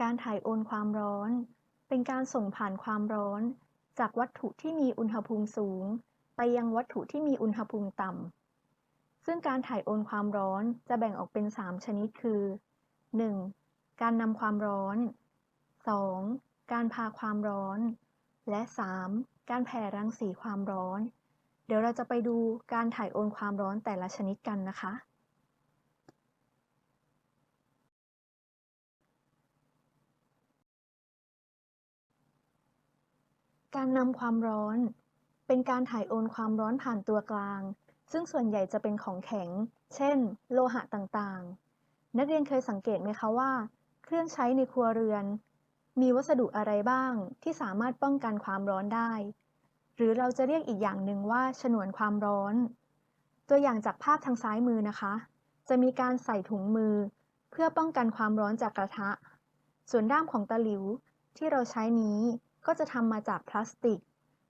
การถ่ายโอนความร้อน เป็นการส่งผ่านความร้อน จากวัตถุที่มีอุณหภูมิสูง ไปยังวัตถุที่มีอุณหภูมิต่ำ ซึ่งการถ่ายโอนความร้อนจะแบ่งออกเป็น 3 ชนิดคือ 1. การนำความร้อน 2. การพาความร้อน และ 3. การแผ่รังสีความร้อน เดี๋ยวเราจะไปดูการถ่ายโอนความร้อนแต่ละชนิดกันนะคะ การนำความร้อน เป็นการถ่ายโอนความร้อนผ่านตัวกลาง ซึ่งส่วนใหญ่จะเป็นของแข็ง เช่น โลหะต่างๆ นักเรียนเคยสังเกตไหมคะว่า เครื่องใช้ในครัวเรือน มีวัสดุอะไรบ้างที่สามารถป้องกันความร้อนได้ หรือเราจะเรียกอีกอย่างหนึ่งว่าฉนวนความร้อน ตัวอย่างจากภาพทางซ้ายมือนะคะ จะมีการใส่ถุงมือ เพื่อป้องกันความร้อนจากกระทะ ส่วนด้ามของตะหลิวที่เราใช้นี้ ก็จะทำมาจากพลาสติก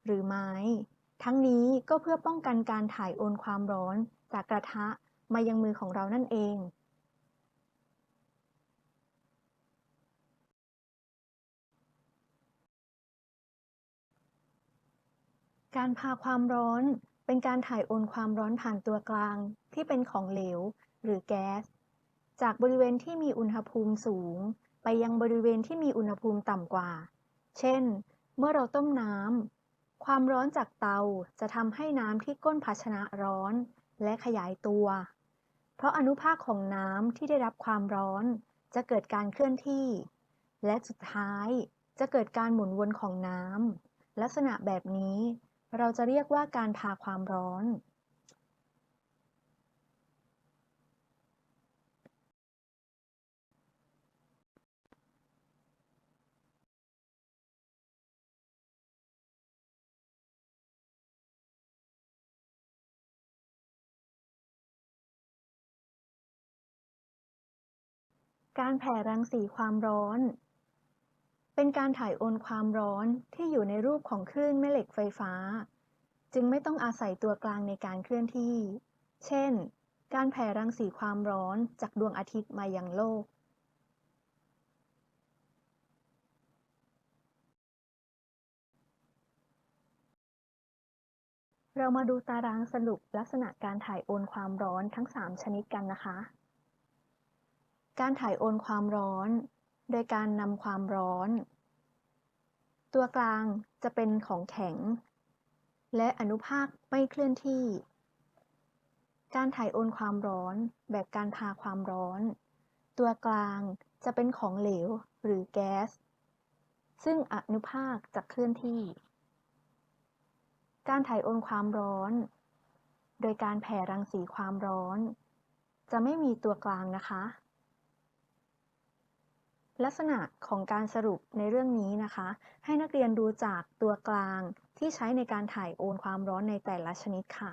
หรือไม้ ทั้งนี้ก็เพื่อป้องกันการถ่ายโอนความร้อน จากกระทะมายังมือของเรานั่นเอง การพาความร้อนเป็นการถ่ายโอนความร้อนผ่านตัวกลางที่เป็นของเหลว หรือแก๊ส จากบริเวณที่มีอุณหภูมิสูง ไปยังบริเวณที่มีอุณหภูมิต่ำกว่า เช่น เมื่อเราต้มน้ำ ความร้อนจากเตาจะทำให้น้ำที่ก้นภาชนะร้อนและขยายตัว เพราะอนุภาคของน้ำที่ได้รับความร้อนจะเกิดการเคลื่อนที่ และสุดท้ายจะเกิดการหมุนวนของน้ำ ลักษณะแบบนี้เราจะเรียกว่าการพาความร้อน การแผ่รังสีความร้อน เป็นการถ่ายโอนความร้อนที่อยู่ในรูปของคลื่นแม่เหล็กไฟฟ้า จึงไม่ต้องอาศัยตัวกลางในการเคลื่อนที่ เช่น การแผ่รังสีความร้อนจากดวงอาทิตย์มายังโลกเรามาดูตารางสรุปลักษณะการถ่ายโอนความร้อนทั้ง 3 ชนิดกันนะคะ การถ่ายโอนความร้อน โดยการนำความร้อน ตัวกลางจะเป็นของแข็ง และอนุภาคไม่เคลื่อนที่ การถ่ายโอนความร้อนแบบการพาความร้อน ตัวกลางจะเป็นของเหลวหรือแก๊ส ซึ่งอนุภาคจะเคลื่อนที่ การถ่ายโอนความร้อน โดยการแผ่รังสีความร้อน จะไม่มีตัวกลางนะคะ ลักษณะของการสรุปในเรื่องนี้นะคะ ให้นักเรียนดูจากตัวกลางที่ใช้ในการถ่ายโอนความร้อนในแต่ละชนิดค่ะ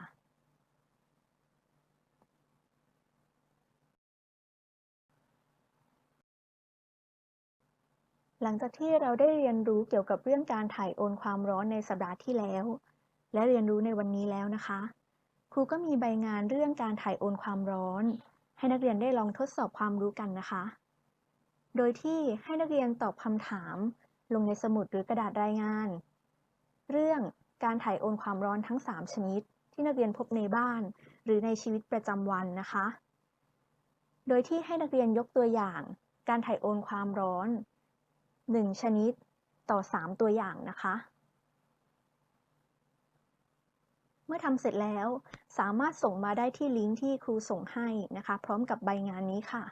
หลังจากที่เราได้เรียนรู้เกี่ยวกับเรื่องการถ่ายโอนความร้อนในสัปดาห์ที่แล้ว และเรียนรู้ในวันนี้แล้วนะคะ ครูก็มีใบงานเรื่องการถ่ายโอนความร้อน ให้นักเรียนได้ลองทดสอบความรู้กันนะคะ โดยที่ให้นักเรียนตอบคำถาม ลงในสมุดหรือกระดาษรายงาน เรื่องการถ่ายโอนความร้อนทั้ง 3 ชนิด ที่นักเรียนพบในบ้าน หรือในชีวิตประจำวันนะคะ โดยที่ให้นักเรียนยกตัวอย่าง การถ่ายโอนความร้อน 1 ชนิดต่อ 3 ตัวอย่างนะคะ เมื่อทำเสร็จแล้วสามารถส่งมาได้ที่ลิงก์ที่ครูส่งให้นะคะ พร้อมกับใบงานนี้ค่ะ